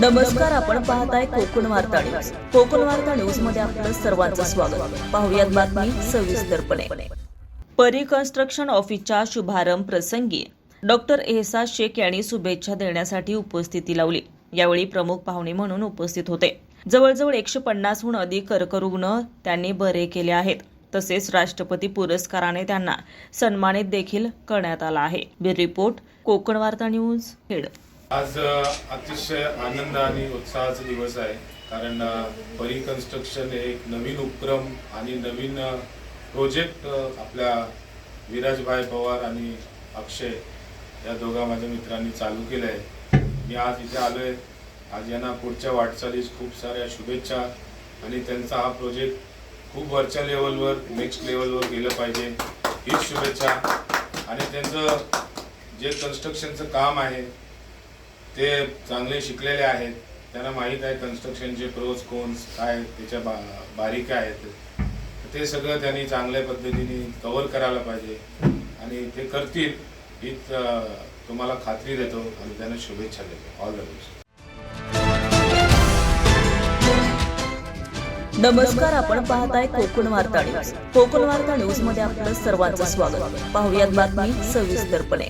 नमस्कार आपण पाहताय कोकण वार्ता न्यूज. कोकण वार्ता न्यूजमध्ये आपलं सर्वांचं स्वागत. पाहुयात बातमी सविस्तरपणे परी कन्स्ट्रक्शन ऑफिसच्या शुभारंभ प्रसंगी डॉक्टर एहसास शेख यांनी शुभेच्छा देण्यासाठी उपस्थिती लावली. यावेळी प्रमुख पाहुणे म्हणून उपस्थित होते. जवळजवळ एकशे पन्नासहून अधिक कर्करुग्ण त्यांनी बरे केले आहेत. तसेच राष्ट्रपती पुरस्काराने त्यांना सन्मानित देखील करण्यात आला आहे. रिपोर्ट कोकण वार्ता न्यूज खेड. आज अतिशय आनंद आणि उत्साहाचा दिवस आहे. कारण परी कन्स्ट्रक्शन हे एक नवीन उपक्रम आणि नवीन प्रोजेक्ट आपल्या विराजभाई पवार आणि अक्षय या दोघा माझ्या मित्रांनी चालू केलं आहे मी आज इथे आलो आहे आज यांना पुढच्या वाटचालीस खूप साऱ्या शुभेच्छा आणि त्यांचा हा प्रोजेक्ट खूप वरच्या लेवलवर नेक्स्ट लेवलवर गेलं पाहिजे. हीच शुभेच्छा. आणि त्यांचं जे कन्स्ट्रक्शनचं काम आहे ते चांगले शिकलेले आहेत. त्यांना माहीत आहे कन्स्ट्रक्शनचे प्रोज कोन्स काय त्याच्या बा बारीक आहेत. ते सगळं त्यांनी चांगल्या पद्धतीने कव्हर करायला पाहिजे. आणि ते करतील हीच तुम्हाला खात्री देतो. आणि त्यांना शुभेच्छा देतो. ऑल द बेस्ट नमस्कार आपण पाहताय कोकण वार्ता न्यूज. कोकण वार्ता न्यूजमध्ये आपलं सर्वांचं स्वागत. पाहुयात बातमी सविस्तरपणे